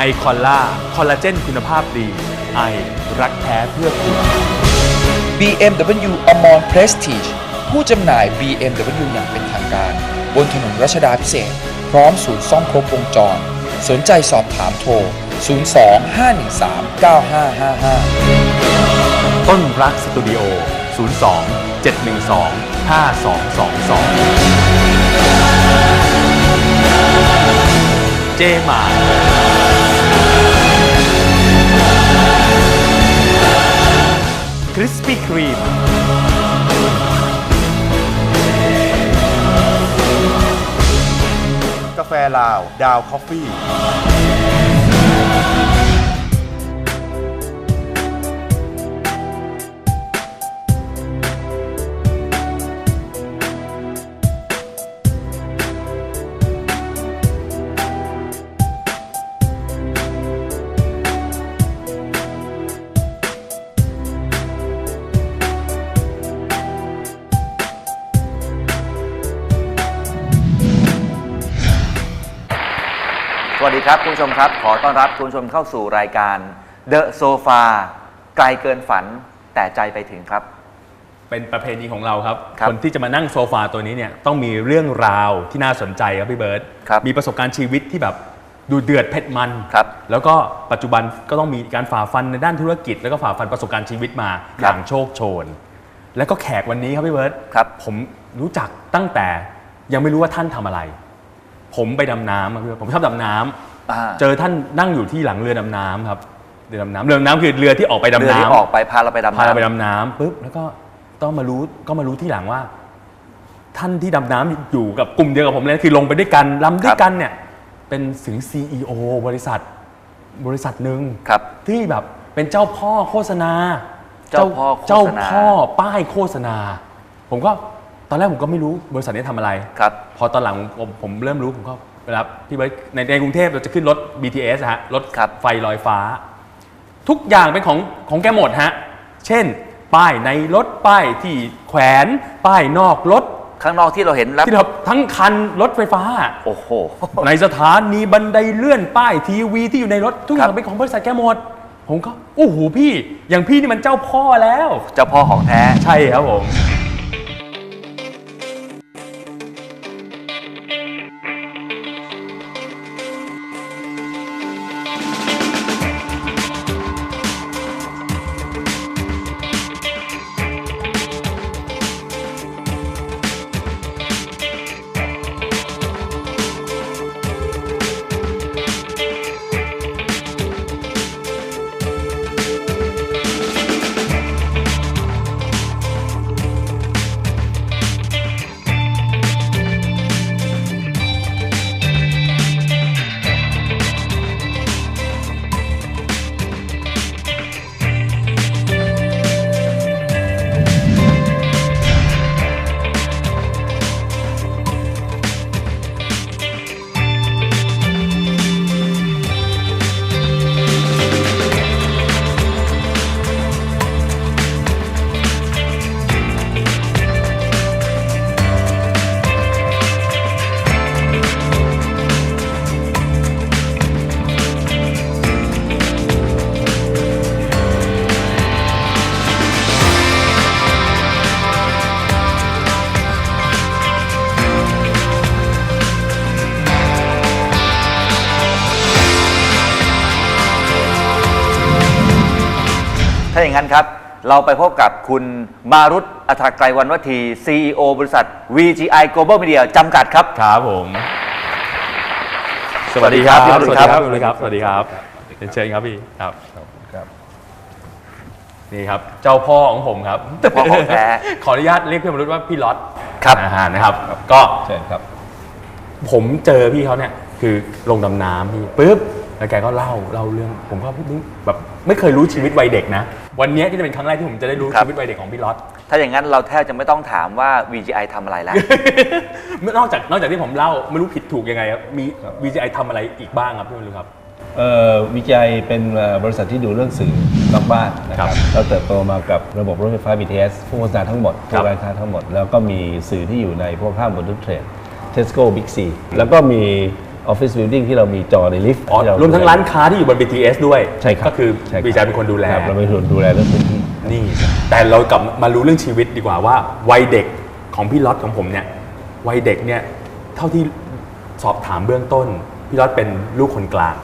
นับสนุนโดยไอคอลล่าคอลลาเจนคุณภาพดี ไอรักแท้เพื่อคุณ BMW a m o n Prestige ผู้จำหน่าย BMW อย่างเป็นทางการ บนถนนรัชดาพิเศษกพร้อมศูนย์ซ่อมครบวงจร สนใจสอบถามโทร 02 513 9555 ต้นรักสตูดิโอ 02 712 5222 เจมา ริสปี้ครีมกาแฟลาว ดาวคอฟฟี่ ครับคุณผู้ชมครับ ขอต้อนรับคุณผู้ชมเข้าสู่รายการ The Sofa ไกลเกินฝันแต่ใจไปถึงครับ เป็นประเพณีของเราครับครับคนที่จะมานั่งโซฟาตัวนี้เนี่ยต้องมีเรื่องราวที่น่าสนใจครับพี่เบิร์ตครับมีประสบการณ์ชีวิตที่แบบดูเดือดเผ็ดมันครับแล้วก็ปัจจุบันก็ต้องมีการฝ่าฟันในด้านธุรกิจ แล้วก็ฝ่าฟันประสบการณ์ชีวิตมาคอรับย่างโชคโชน แล้วก็แขกวันนี้ครับพี่เบิร์ตครับ ผมรู้จักตั้งแต่ยังไม่รู้ว่าท่านทำอะไร ผมไปดำน้ำครับพี่เบิร์ตผมชอบดำน้ำอ่า เจอท่านนั่งอยู่ที่หลังเรือดำน้ำครับเรือดำน้ำเรือดำน้ำคือเรือที่ออกไปดำเรือน้ำที่ออกไปพาเราไปดำพาเราไปน้ำดำน้ำปุ๊บแล้วก็ต้องมารู้ก็มารู้ที่หลังว่า ท่านที่ดำน้ำอยู่กับกลุ่มเดียวกับผมเลยคือลงไปด้วยกันลำด้วยกันเนี่ยเป็นถึง CEO บริษัทบริษัทหนึ่งครับที่แบบเป็นเจ้าพ่อโฆษณา เจ้าพ่อโฆษณาเจ้าพ่อป้ายโฆษณา ผมก็ตอนแรกผมก็ไม่รู้บริษัทนี้ทำอะไรครับ พอตอนหลังผมผมเริ่มรู้ผมก็ ไปรับพี่เบิร์ตในในกรุงเทพเราจะขึ้นรถ BTS อะฮะรถครับ ไฟลอยฟ้า ทุกอย่างเป็นของของแกหมดฮะ เช่น ป้ายในรถป้ายที่แขวนป้ายนอกรถ ข้างนอกที่เราเห็นแล้วที่แบบทั้งคันรถไฟฟ้า โอ้โห ในสถานีบันไดเลื่อนป้ายทีวีที่อยู่ในรถทุกอย่าครังบ เป็นของบริษัทแกหมด ผมก็โอ้โหพี่ อย่างพี่นี่มันเจ้าพ่อแล้ว เจ้าพ่อของแท้ ใช่ครับผมาอย่างนั้นครับ เราไปพบกับคุณมารุตอัฐไกรวันวัฒี CEO บริษัท VGI Global Media จำกัดครับ ครับผม สวัสดีครับพี่สวรุวัษสครัดีบครับ สวัสดีครับ สวัสดีครับเรียนเชิญครับพี่ครับนี่ครับ เจ้าพ่อของผมครับเจ้าพ่อของแท้ขออนุญาตเรียกพี่มรุษว่าพี่ล็อตครับอาหารนะครับ ก็เชิญครับ ผมเจอพี่เขาเนี่ยคือลงดำน้ำพี่ปุ๊บแล้วแกก็เล่าเล่าเรื่องผมก็แบบ ไม่เคยรู้ชีวิตวัยเด็กนะ วันนี้ที่จะเป็นครั้งแรกที่ผมจะได้รู้ครับชีวิตวัยเด็กของพี่ล็อต ถ้าอย่างนั้นเราแทบจะไม่ต้องถามว่า VGI ทำอะไรแล้ว นอกจากนอกจากที่ผมเล่าไม่รู้ผิดถูกยังไงครับมี VGI ทำอะไรอีกบ้างครับพี่มรุษครับเอ่อวิจัยเป็นเอ่อบริษัทที่ดูเรื่องสื่อนอกบ้านนะคครัรับบเราเติบโตมากับระบบรถไฟฟ้า BTS ผู้โฆษณาทั้งหมดครัผู้บร้านค้าทั้งหมด แล้วก็มีสื่อที่อยู่ในพวกห้างบนทุกเทรดเทสโก้บิ๊กซีแล้วก็มี ออฟฟิศบิลดิ่งที่เรามีจอในลิฟต์อ๋อที่เรวมทั้งร้านค้าที่อยู่บน BTS ด้วยใช่ครับก็คือใช่รับวีจายเป็นคนดูแลรับเราเป็นคนดูแลเรื่องพื้นที่ นี่แต่เรากลับมารู้เรื่องชีวิตดีกว่าว่า วัยเด็กของพี่ล็อตของผมเนี่ยวัยเด็กเนี่ยเท่าที่สอบถามเบื้องต้น พี่ล็อตเป็นลูกคนกลาง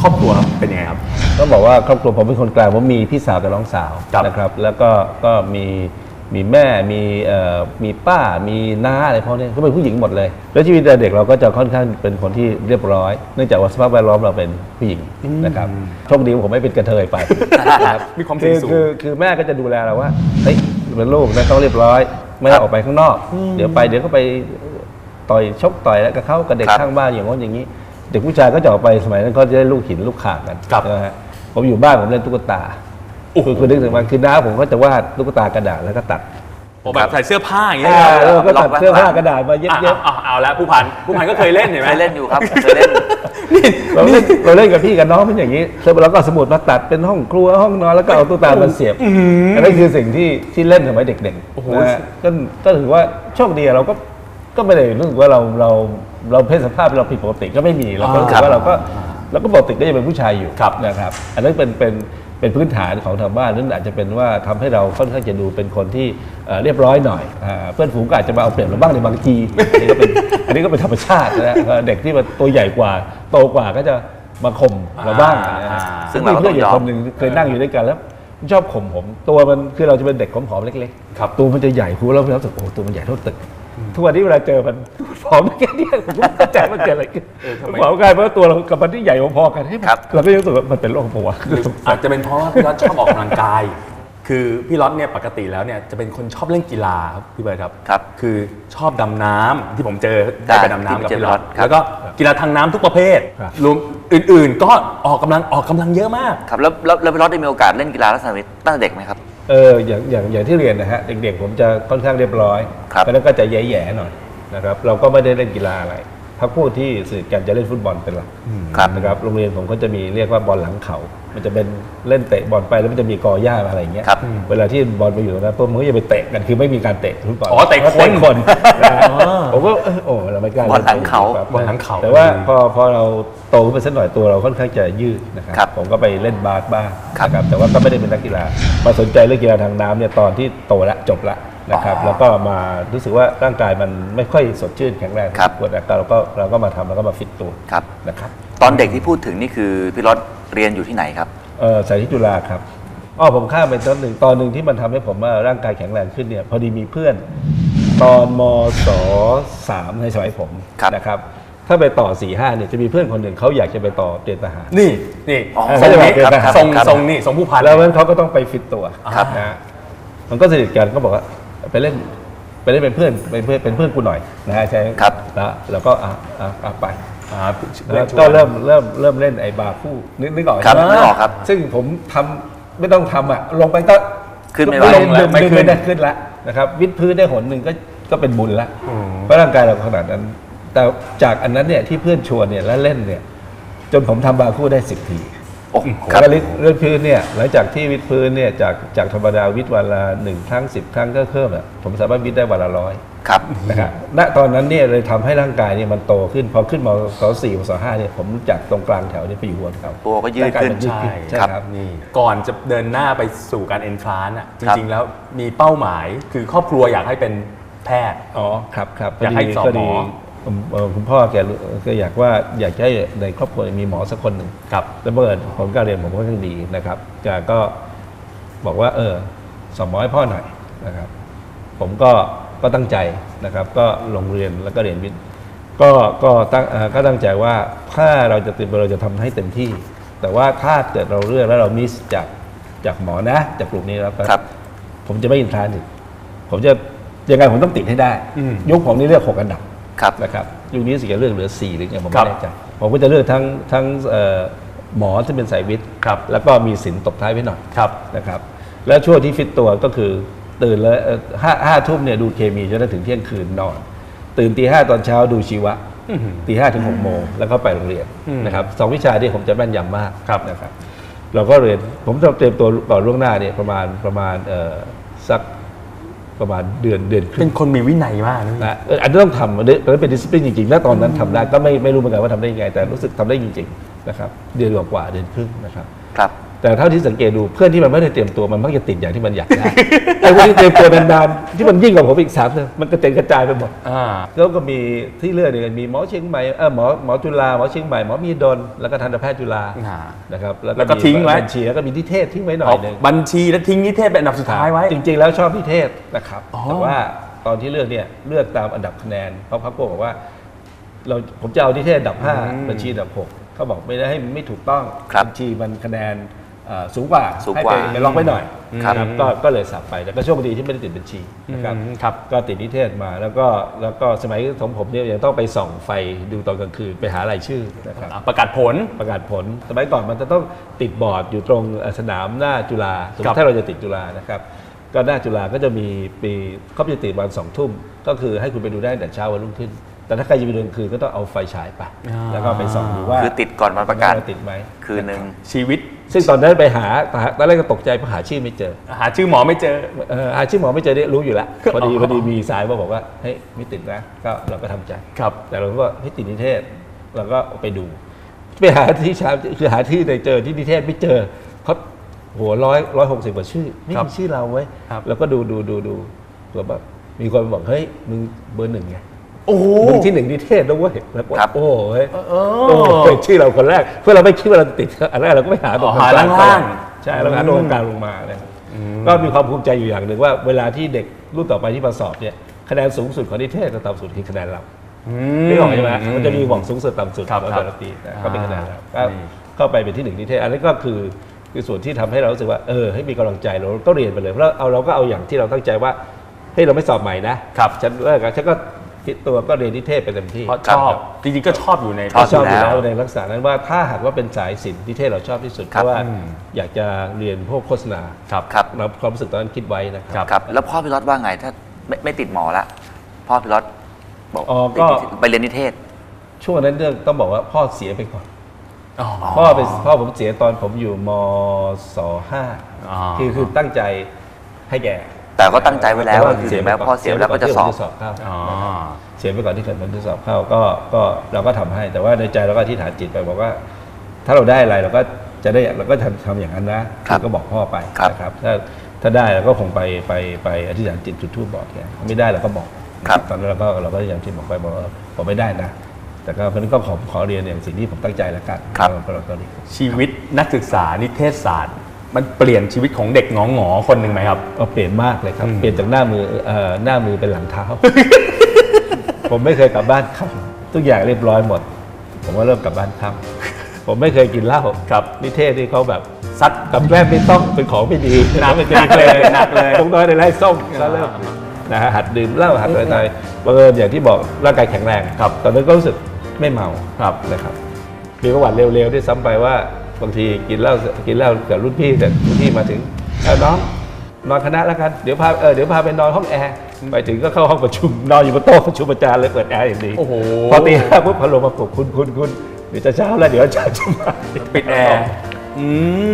ครอบครัวเป็นยังไงครับ ต้องบอกว่าครอบครัวผมเป็นคนกลางผมมีพี่สาวกับน้องสาวครับนะครับ แล้วก็ก็มี มีแม่มีเอ่อมีป้ามีน้าอะไรพวกนี้ก็เป็นผู้หญิงหมดเลย แล้วชีวิตเด็กเราก็จะค่อนข้างเป็นคนที่เรียบร้อย เนื่องจากว่าสภาพแวดล้อมเราเป็นผู้หญิงนะครับโชคดีว่าผมไม่เป็นกระเทยไปนะครับมีความคืเสี่ยองสูง คือคือแม่ก็จะดูแลเราว่าเฮ้ยเป็นลูกนะต้องเรียบร้อย ไม่ได้ออกไปข้างนอก เดี๋ยวไปเดี๋ยวก็ไปต่อยชกต่อยแล้วกับเขากับเด็กครับข้างบ้านอย่างโน้นอย่างนี้ เด็กผู้ชายก็จะออกไปสมัยนั้นก็จะได้ลูกหินลูกข่างกันครับนะฮะผมอยู่บ้านผมเล่นตุ๊กตาโอ้โห คือคือนึกถึงมันคือน้าผมก็จะวาดตุ๊กตากระดาษแล้วก็ตัด ผมแบบใส่เสื้อผ้าอย่างเงี้ยอ่าครับเออก็ตัดล็อกไว้เสื้อผ้ากระดาษมาเย็อะบอะอะเอาละผู้พันผู้พันก็เคยเล่นเห็นไหมเคยเล่นอยู่ครับเคยเล่นๆเราเล่นเราเล่นกับพี่กับน้องเป็นอย่างนี้แล้วเราก็เอาสมุดมาตัดเป็นห้องครัวห้องนอนแล้วก็เอาตุ๊กตามาเสียบอันนั้นคือสิ่งที่ที่เล่นสมัยเด็กโอ้โห ๆนะฮะก็ก็ถือว่าโชคดีอะเราก็ก็ไม่ได้รู้สึกว่าเราเราเราเพศสภาพเราผิดปกติก็ไม่มีเราก็รู้สึกว่าเราก็เราก็ปกติก็ยังเป็นผู้ชายอยู่ครับนะครับ อันนั้นเป็นเป็น เป็นพื้นฐานของทางบ้านนั่นอาจจะเป็นว่าทำให้เราค่อนข้างจะดูเป็นคนที่เอ่อเรียบร้อยหน่อยอ่าเพื่อนฝูงก็อาจจะมาเอาเปรียบเราบ้างในบางทีอันนี้ก็เป็นอันนี้ก็เป็นธรรมชาตินะฮะเอ่อเด็กที่มันตัวใหญ่กว่าโตกว่าก็จะมาข่มเราบ้างนะฮะซึ่งมีเราก็เพื่อนอยู่ต้องยอมคนหนึ่งเคยนั่งอยู่ด้วยกันแล้วมันชอบข่มผม ตัวมันคือเราจะเป็นเด็กผอมๆเล็กๆครับตัวมันจะใหญ่คูแล้วเรารู้สึกโอ้ตัวมันใหญ่เท่าตึก ทุกวันนี้เวลาเจอมันผอมแค่เนี้ยผมก็เข้าใจว่าเกิดอะไรขึ้นเออทำไม ผอมกลายเพราะว่าตัวเรากับมันที่ใหญ่พอๆกันให้ยครับ เราก็ยังรู้สึกว่ามันเป็นโรคปะวะอาจจะเป็นเพราะว่าพี่ล็อตชอบออกกำลังกาย คือพี่ล็อตเนี่ยปกติแล้วเนี่ยจะเป็นคนชอบเล่นกีฬาครับพี่เบิร์ดครับ ครับคือชอบดำน้ำที่ผมเจอได้ได้ไปดำน้ำกับที่ไปเจอพี่ล็อต ครับ แล้วก็กีฬาทางน้ำทุกประเภทครับรวมอื่นๆก็ออกกำลังออกกำลังเยอะมาก ครับแล้วแล้วแล้วพี่รอดได้มีโอกาสเล่นกีฬาลักษณะนี้ตั้งแต่เด็กไหมครับ เอออย่างอย่างอย่างที่เรียนนะฮะเด็กๆผมจะค่อนข้างเรียบร้อยครับแล้วก็จะแย่ๆหน่อยนะครับเราก็ไม่ได้เล่นกีฬาอะไรพักพวกที่สนิทกันจะเล่นฟุตบอลเป็นหลักครับ นะครับโรงเรียนผมก็จะมีเรียกว่าบอลหลังเขา มันจะเป็นเล่นเตะบอลไปแล้วมันจะมีกอหญ้าอะไรอย่างเงี้ยครับเวลาที่บอลไปอยู่ตรงนั้นปุ๊บมันก็จะไปเตะกันคือไม่มีการเตะฟุตบอลอ๋อเตะคนเตะคนนะฮะอ๋อผมก็เออโอ้เราไม่กล้าบอลหลังเขาครับบอลหลังเขาแต่ว่าพอพอเราโตขึ้นไปสักหน่อยตัวเราค่อนข้างจะยืดนะคครัรับผมก็ไปเล่นบาสบ้างครับนะครับแต่ว่าก็ไม่ได้เป็นนักกีฬามาสนใจเรื่องกีฬาทางน้ำเนี่ยตอนที่โตละจบละ นะครับอ๋อแล้วก็มารู้สึกว่าร่างกายมันไม่ค่อยสดชื่นแข็งแรงครับกว่าแต่เราก็เราก็มาทำแล้วก็มาฟิตตัวครับ นะครับตอนเด็กที่พูดถึงนี่คือพี่รอดเรียนอยู่ที่ไหนครับ เออสายที่จุฬาครับอ๋อผมข้ามไปตอนหนึ่งตอนหนึ่งที่มันทำให้ผมว่าร่างกายแข็งแรงขึ้นเนี่ยพอดีมีเพื่อน ตอนมศสามในสมัยผมครับ นะครับถ้าไปต่อ4ี่ห้าเนี่ยจะมีเพื่อนคนหนึ่งเขาอยากจะไปต่อเตรียมทหาร นี่นี่อ๋อทรงนี้ครับครับทรงครับ ทรงนี่ทรงผู้พัน แล้วเพราะฉะนั้นเขาก็ต้องไปฟิตตัวครับ นะฮะมันก็สนิทกันก็บอกว่า ไปเล่นไปเล่นเป็นเพื่อนเป็นเพื่อนเป็นเพื่อนกูหน่อยนะฮะใช่ครับแล้วแล้วก็อะอะอะไปอ่าแล้วก็เริ่มเริ่มเริ่มเล่นไอ้บาร์คู่นึกนึกออกครับใช่ไหมนึกออกครับ ซึ่งผมทำไม่ต้องทำอะลงไปก็ขึ้นไม่ไหวลงแล้ดึวงไม่ดึงขึ้นไม่ได้ขึ้นละนะครับวิดพื้นได้หนหนึ่งก็ก็เป็นบุญละเพราะร่างกายเราขนาดนั้น แต่จากอันนั้นเนี่ยที่เพื่อนชวนเนี่ยแล้วเล่นเนี่ย จนผมทำบาร์คู่ได้สิบทีโอ้ คครับบเลื่อนพื้นเนี่ยหลังจากที่วิดพื้นเนี่ยจากจากธรรมดาวิดวันละหนึ่งครั้งสิบครั้งก็เพิ่มอะผมสามารถวิดได้วันละร้อยครับนะครับณตอนนั้นเนี่ยเลยทำให้ร่างกายเนี่ยมันโตขึ้น พอขึ้นมาสสี่สห้าเนี่ยผมจากตรงกลางแถวเนี่ยไปอยู่หัวแถวตัวก็ยืดขึ้นใช่ครับนี่ก่อนจะเดินหน้าไปสู่การเอนทรานอะจริงๆแล้วมีเป้าหมายคือครอบครัวอยากให้เป็นแพทย์อ๋อครับครับอยากให้สอบหมอ คุณพ่อแกรู้ก็อยากว่าอยากจะให้ในครอบครัวมีหมอสักคนหนึ่งครับแล้วเมื่อญผลการเรียนผมก็ค่อนข้างดีนะครับแกก็บอกว่า เออสอบหมอให้พ่อหน่อยนะครับ ผมก็ก็ตั้งใจนะครับ ก็ลงเรียนแล้วก็เรียนวิทย์ก็ก็ตั้งเอ่อก็ตั้งใจว่าถ้าเราจะติดเราจะทำให้เต็มที่ แต่ว่าถ้าเกิดเราเลือกแล้วเรามิสจากจากหมอนะ จากกลุ่มนี้แล้วก็ครับ ผมจะไม่อินทรานอีกผมจะยังไงผมต้องติดให้ได้อืมยุคผมนี่เลือกหกอันดับ ครับนะครับยุคนี้สิจะเลือกเหลือ 4 หรือไงผมครัไม่บแน่ใจผมก็จะเลือกทั้งทั้งเอ่อหมอที่เป็นสายวิทย์ครับแล้วก็มีศิลป์ตบท้ายไว้หน่อยครับนะครับ แล้วช่วงที่ฟิตตัวก็คือตื่นเลยเอ่อห้าห้าทุ่มเนี่ยดูเคมีจนถึงเที่ยงคืนนอน ตื่นตีห้าตอนเช้าดูชีวะตีห้าถึงหกโมงแล้วก็ไปโรงเรียนอืมนะครับสองวิชาที่ผมจะแม่นยำมากครับนะครับ เราก็เรียนผมจะเตรียมตัวก่อนล่วงหน้าเนี่ยประมาณประมาณเอ่อสัก ประมาณเดือนเดือนครึ่เป็งนคนมีวินัยมากนะนะเอออันนี้ต้องทำอันนี้อันนี้เป็นดิสซิปลินจริงๆแล้วตอนนั้นทำได้ก็ไม่ไม่รู้เหมือนกันว่าทำได้ยังไง แต่รู้สึกทำได้จริงๆนะครับเดือนกว่าๆเดือนครึ่งนะครับครับ แต่เท่าที่สังเกตดูเพื่อนที่มันไม่ได้เตรียมตัวมันมักจะติดอย่างที่มันอยากได้ ไอ้พวกที่เตรียมตัวนานๆที่มันยิ่งกว่าผมอีกสามเนี่ยมันกระเจนกระจายไปหมดอ่าแล้วก็มีที่เลือกเนี่ยมีหมอเชียงใหม่เออหมอหมอจุฬาหมอเชียงใหม่หมอมีดลแล้วก็ทันตแพทย์จุฬาอ่า นะครับแล้วก็มีทิ้งไว้ บัญชีแล้วก็มีนิเทศทิ้งไว้หน่ออยอกหนึง บัญชีและทิ้งนิเทศเป็นอันดับสุดท้ายไว้ จริงๆ แล้วชอบนิเทศนะครับ อ๋อ แต่ว่าตอนที่เลือกเนี่ยเลือกตามอันดับคะแนน เพราะพักพวกบอกว่า เราผมจะเอานิเทศอันดับ 5 บัญชีอันดับ 6 เขาบอกไม่ได้ให้ไม่ถูกต้องครับบัญชีมันคะแนนเอ่อสูงกว่าสูงให้กว่าไปไปล็อกไว้หน่อยครับ นะก็ก็เลยสับไปแต่ก็โชคดีที่ไม่ได้ติดบัญชีนะครับอืมครับ ก็ติดนิเทศมาแล้วก็แล้วก็สมัยของผมเนี่ยยังต้องไปส่องไฟดูตอนกลางคืนไปหารายชื่อนะครับ อะประกาศผล ประกาศผลสมัยก่อนมันจะต้องติดบอร์ดอยู่ตรงเอ่อสนามหน้าจุฬาสมมครับ ติถ้าเราจะติดจุฬานะครับ ก็หน้าจุฬาก็จะมีปีเขาจะติดวันสองทุ่ม ก็คือให้คุณไปดูได้ตั้งแต่เช้าวันรุ่งขึ้น แต่ถ้าใครจะไปดูกลางคืนก็ต้องเอาไฟฉายไป อ่า แล้วก็ไปส่องดูว่าคือติดก่อนวันประกาศติดไหมคืนหนึ่ง ชีวิตซึ่งตอนนั้นไปหาตอนแรกก็ตกใจเพราะหาชื่อไม่เจอหาชื่อหมอไม่เจอ เอ่อหาชื่อหมอไม่เจอเนี่ยรู้อยู่แล้วพอดีอ๋อ พอดีมีสายมาบอกว่าเฮ้ยไม่ติดนะก็เราก็ทำใจ ครับ แต่เราก็ว่าเฮ้ยติดนิเทศเราก็ไปดู ไปหาที่ชาคือหาที่ในเจอที่นิเทศไม่เจอเขาโหร้อยร้อยหกสิบกว่าชื่อ ไม่ครับมีชื่อเราไว้ยครับ แล้วก็ดูดูดูดูแล้วแบบมีคนบอกเฮ้ยมึงเบอร์หนึ่งไง โอ้โหมึงที่หนึ่งนิเทศนะเว้ยแล้วก็ครับโอ้โหเฮ้ยเอโอ้อโหชื่อเราคนแรก เพื่อเราไม่คิดว่าเราจะติดอันแรกเราก็ไม่หาตรงอ๋อหากลางล่างใช่แล้วหาตรงกลางลงมาเลยก็มีความภูมิใจอยู่อย่างหนึ่งว่าเวลาที่เด็กรุ่นต่อไปที่มาสอบเนี่ยคะแนนสูงสุดของนิเทศกับต่ำสุดคือคะแนนเราไม่ออกใช่ไหมมันจะมีหว่องสูงสุดต่ำสุดครับของครับแต่ละปีนะก็เป็นคะแนนแล้วก็นี่เข้าไปเป็นที่หนึ่งนิเทศ อันนี้ก็คือคือส่วนที่ทำให้เรารู้สึกว่าเออให้มีกำลังใจเราก็เรียนไปเลยเพราะเอาเราก็เอาอย่างที่เราตั้งใจว่าเฮ้ยเราไม่สอบใหม่นะครับฉันเลิกแล้วฉันก็ คิดตัวก็เรียนนิเทศไปเต็มที่เพราะชอบ จริงๆก็ชอบอยู่ใน ชอบชอบอยู่แล้วแล้วในลักษณะนั้นว่าถ้าหากว่าเป็นสายศิลป์นิเทศเราชอบที่สุด เพครับราะว่าอืมอยากจะเรียนพวกโฆษณาครับครับเราความรู้สึกตอนนั้นคิดไว้นะครับครับแล้วพ่อพี่รอดว่าไงถ้าไม่ไม่ติดหมอละพ่อพี่รอดบอกอ๋อก็ไปเรียนนิเทศ ช่วงนั้นเรื่องต้องบอกว่าพ่อเสียไปก่อนอ๋อพ่อเป็นพ่อผมเสียตอนผมอยู่มศห้าอ๋อคือคือตั้งใจให้แก แต่ก็ตั้งใจไว้แล้วต่ว่าถึงแม้พ่อเสียแล้วก็จะสอบเสียไปก่นที่ผมเข้าอ๋อ เสียไปก่อนที่ผมจะสอบเข้าก็ก็เราก็ทำให้ แต่ว่าในใจเราก็อธิษฐานจิตไปบอกว่า ถ้าเราได้อะไรเราก็จะได้เราก็ทำทำอย่างนั้นนะครับก็บอกพ่อไปครับนะครับ ถ้าถ้าได้เราก็คงไปไปไปอธิษฐานจิตจุดธูปบอกแกไม่ได้เราก็บอกครับ ตอนนั้นเราก็เราก็อย่างที่บอกไปบอกว่าผมไม่ได้นะ แต่ก็เพราะฉะนั้นก็ขอขอเรียนอย่างสิ่งที่ผมตั้งใจแล้วกันครับก็เราก็เรียนชีวิตนักศึกษานิเทศศาสตร์ มันเปลี่ยนชีวิตของเด็กงองหงอๆคนหนึ่งไหมครับก็เปลี่ยนมากเลยครับ อืม เปลี่ยนจากหน้ามือเอ่อหน้ามือเป็นหลังเท้า ผมไม่เคยกลับบ้านค่ำทุกอย่างเรียบร้อยหมด ผมก็เริ่มกลับบ้านค่ำผมไม่เคยกินเหล้าครับนิเทศที่เขาแบบซัดกับแกล้มไม่ต้องเป็นของไม่ดีหนักไม่หนักเลยหนักเลยต้องน้อยในไร่ส้มก็เริ่มนะฮะหัดดื่มเหล้าหัดอะไรไปบังเอิญอย่างที่บอกร่างกายแข็งแรงครับ ตอนนั้นก็รู้สึกไม่เมาครับนะครับ มีประวัติเร็วๆด้วยซ้ำไปว่า บางทีกินเหล้ากินเหล้ากับรุ่นพี่แต่รุ่นพี่มาถึงเอาน้องนอนคณะแล้วกันเดี๋ยวพาเออเดี๋ยวพาไปนอนห้องแอร์ไปถึงก็เข้าห้องประชุมนอนอยู่บนโต๊ะประชุมอาจารย์เลยเปิดแอร์อย่างดีโอ้โหพอตีห้าปุ๊บพัดลมมาปลุกคุณคุณคุณเดี๋ยวจะเช้าแล้วเดี๋ยวอาจารย์จะมาปิดแอร์อื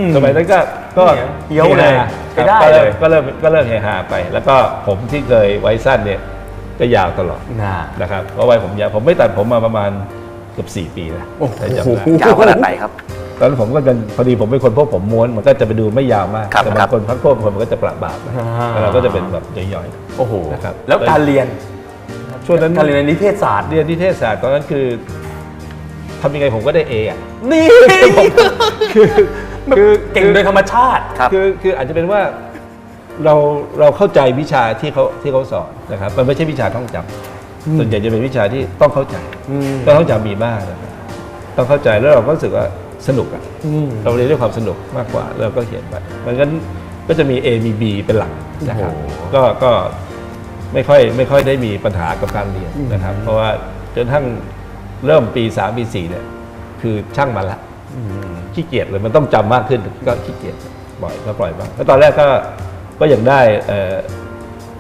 มสมัยนั้นก็ก็เฮี้ยวเลยฮาไปได้ก็เลเริ่ยมก็เริ่มก็เริ่มเฮฮาไป แล้วก็ผมที่เคยไว้สั้นเนี่ยก็ยาวตลอดน่านะครับเพราะไว้ผมยาวผมไม่ตัดผมมาประมาณเกือบ4ปีแล้วโอ้โหถ้าจำได้ยาวขนาดไหนครับ ตอนนั้นผมก็เป็นพอดีผมเป็นคนพวกผมม้วนมันก็จะไปดูไม่ยาวมากครับแต่ครับบางคนพักโทษบางคนมันก็จะประบาดนะอ่า แล้วเราก็จะเป็นแบบย่อย โอ้โหนะครับ แล้วการเรียนๆช่วงนั้นการเรียนในนิเทศศาสตร์เรียนที่เทศศาสตร์ตอนนั้นคือทำยังไงผมก็ได้เออะ นี่คือคือเก่งโดยธรรมชาติ ครับ คือคืออาจจะเป็นว่าเราเราเข้าใจวิชาที่เขาที่เขาสอนนะครับมันไม่ใช่วิชาท่องจำส่วนใหญ่จะเป็นวิชาที่ต้องเข้าใจต้องเข้าใจมีมากนะครับต้องเข้าใจแล้วเราก็รู้สึกว่า สนุกอะเราเรียนด้วยความสนุกมากกว่าแล้วก็เขียนไปมันก็ก็จะมี A มี B เป็นหลักนะครับโอ้โหก็ก็ไม่ค่อยไม่ค่อยได้มีปัญหากับการเรียนนะครับ เพราะว่าจนทั้งเริ่มปีสามปีสี่เนี่ยคือช่างมันละขี้เกียจเลยมันต้องจำมากขึ้นก็ขี้เกียจบ่อยก็ปล่อยบ้างแล้วตอนแรกก็ก็ยังได้เอ่อ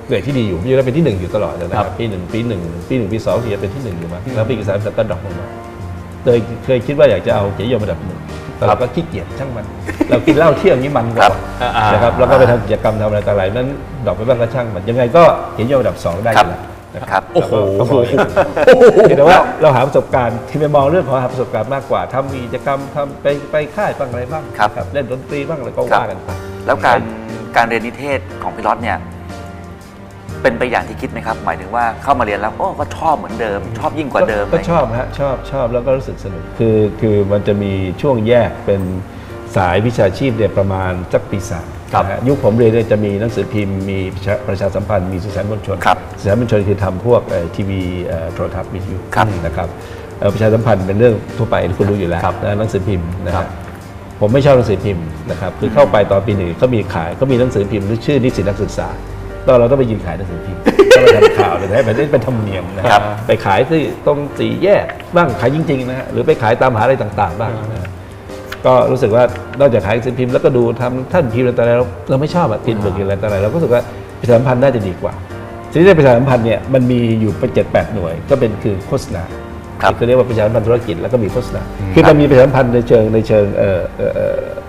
เกรดที่ดีอยู่ยังได้เป็นที่หนึ่งอยู่ตลอดเลยนะคครัรับบปีหนึ่งปีหนึ่งปีหนึ่งปีสองที่จะเป็นที่หนึ่งอยู่มาแล้วปีที่สามก็ดรอปลงมา เคยเคยคิดว่าอยากจะเอาเกียรตินิยมระดับหนึ่งแต่เราก็ขี้เกียจช่างมัน เรากินเหล้าเที่ยงนี้มันกครัว่าบอ่านะครับแล้วก็ไปทำกิจกรรมทำอะไรต่ออะไรนั้นดรอกไปบ้างก็ช่างมันยังไงก็เขียนยอดอันดับสองได้อยู่แล้วนะครับโอ้โหก็พออยู่แต่ว่าเราหาประสบการณ์ที่ไปมองเรื่องของหาประสบการณ์มากกว่าทำกิจกรรมทำไปไปค่ายบ้างอะไรบ้างครับเล่นดนตรีบ้างอะไรก็ครับว่ากันไปแล้วการการเรียนนิเทศของพี่รอดเนี่ย เป็นไปอย่างที่คิดไหมครับ หมายถึงว่าเข้ามาเรียนแล้วโอ้ก็ชอบเหมือนเดิม ชอบยิ่งกว่าเดิมก็ชอบฮะชอบชอบแล้วก็รู้สึกสนุกคือคือมันจะมีช่วงแยกเป็นสายวิชาชีพเนี่ยประมาณสักปีสามครับนะฮะยุคผมเรียนเนี่ยจะมีหนังสือพิมพ์มีประชาประชาสัมพันธ์มีสื่อสารมวลชนครับ สื่อสารมวลชนคือทำพวกเอ่อทีวีเอ่อโทรทัศน์วิทยุครับนะครับเอ่อประชาสัมพันธ์เป็นเรื่องทั่วไปคุณรู้อยู่แล้วครับนะหนังสือพิมพ์นะครัฮะบผมไม่ชอบหนังสือพิมพ์นะครับคือเข้าไปตอนปีหนึ่งก็มีขายก็มีหนังสือพิมพ์หรือชื่อนิสิตนักศึกษา ตอนเราต้องไปยืนขายหนังสือพิมพ์ต้องไปทำข่าวเลยนะมันเป็นธรรมเนียมนะคครัรับบไปขายที่ตรงสี่แยกบ้างขายจริงๆนะฮะหรือไปขายตามมหาอะไรต่างๆบ้างนะฮะก็รู้สึกว่านอกจากขายหนังสือพิมพ์แล้วก็ดูทำท่านพิมพ์อะไรต่างๆเราเราไม่ชอบอะติดเบิกอะไรต่างๆเราก็รู้สึกว่าประชาสัมพันธ์น่าจะดีกว่าทีนี้ในประชาสัมพันธ์เนี่ยมันมีอยู่เป็นเจ็ดแปดหน่วย ก็เป็นคือโฆษณาครับคือเรียกว่าประชาสัมพันธ์ธุรกิจแล้วก็มีโฆษณาคือมันมีประชาสัมพันธ์ในเชิงในเชิงเอ่อเอ่อเอ่อเอ่อ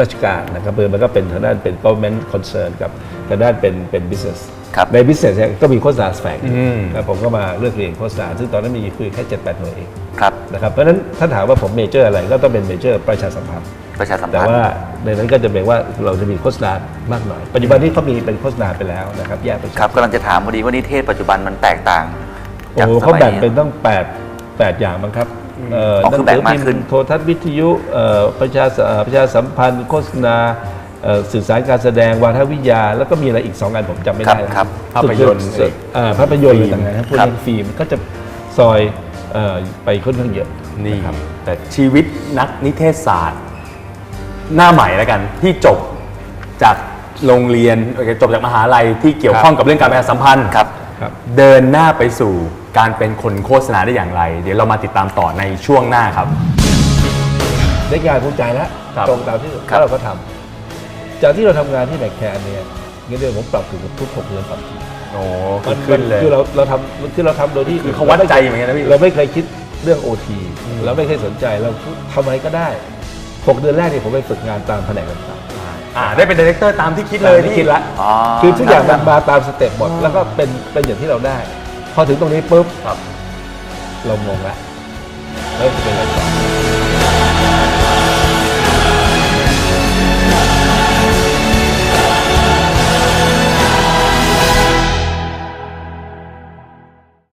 ราชการนะครับเออมันก็เป็นทางด้านเป็น government concern กับทางด้านเป็นเป็น business ครับใน business เนี่ยก็มีโฆษณาแฝงอยู่อืมแล้วผมก็มาเลือกเรียนโฆษณาซึ่งตอนนั้นมีคือแค่ 7 8 หน่วยเองครับ นะครับเพราะฉะนั้นถ้าถามว่าผมเมเจอร์อะไรก็ต้องเป็นเมเจอร์ประชาสัมพันธ์ ประชาสัมแต่พันธ์ ว่าในนั้นก็จะเป็นว่าเราจะมีโฆษณามากหน่อย ปัจจุบันนี้เขามีเป็นโฆษณาไปแล้วนะครับแยกเป็นครับกำลังจะถามพอดีว่านิเทศปัจจุบันมันแตกต่างโอ้จากโหสเขามัยแบ่งนี้เป็นต้อง8 8อย่างมั้งครับ เอ่ออ๋อคือแบ่งมากขึ้น หงสือพิพ์โทรทัศน์วิทยุเอ่อประชาสเอ่อประชาสัมพันธ์ โฆษณาเอ่อสื่อสารการแสดงวาทวิทยา แล้วก็มีอะไรอีกสองอันผมจำไม่ได้ครับภาพยนตร์สุดๆอ่าภาพยนตร์อะไรต่างๆนะพวกครับนี้ฟิล์มก็จะซอยเอ่อไปค่อนข้างเยอะ นี่ะครับแต่ชีวิตนักนิเทศศาสตร์ หน้าใหม่แล้วกัน ที่จบจากโรงเรียนโอเคจบจากมหาลัยที่เกี่ยวข้องกับเรื่องการประชาสัมพันธ์ครับ ครับ เดินหน้าไปสู่ การเป็นคนโฆษณาได้อย่างไร เดี๋ยวเรามาติดตามต่อในช่วงหน้าครับ ได้งานภูมิใจแล้วครับตรงตามที่ครับแล้วเราก็ทำจากที่เราทำงานที่แบกแคนเนี่ยเงินเดือนผมปรับถึงทุกหกเดือนปรับทีโอ้มันขึ้นเลยคือเราเราทำคือเราทำโดยที่คือเขาวัดใจเหมือนกันนะพี่ เราไม่เคยคิดเรื่องโอทีเราไม่เคยสนใจเราทำอะไรก็ได้หกเดือนแรกเนี่ยผมไปฝึกงานตามแผนกต่างๆอ่าได้เป็นดีเรคเตอร์ตามที่คิดเลยไม่พี่ คิดละอ๋อคือทุกอย่างมันมาตามสเต็ปหมดแล้วก็เป็นเป็นอย่างที่เราได้ พอถึงตรงนี้ปุ๊บ ครับ เรางงละเริ่มจะเป็นอะไรต่อ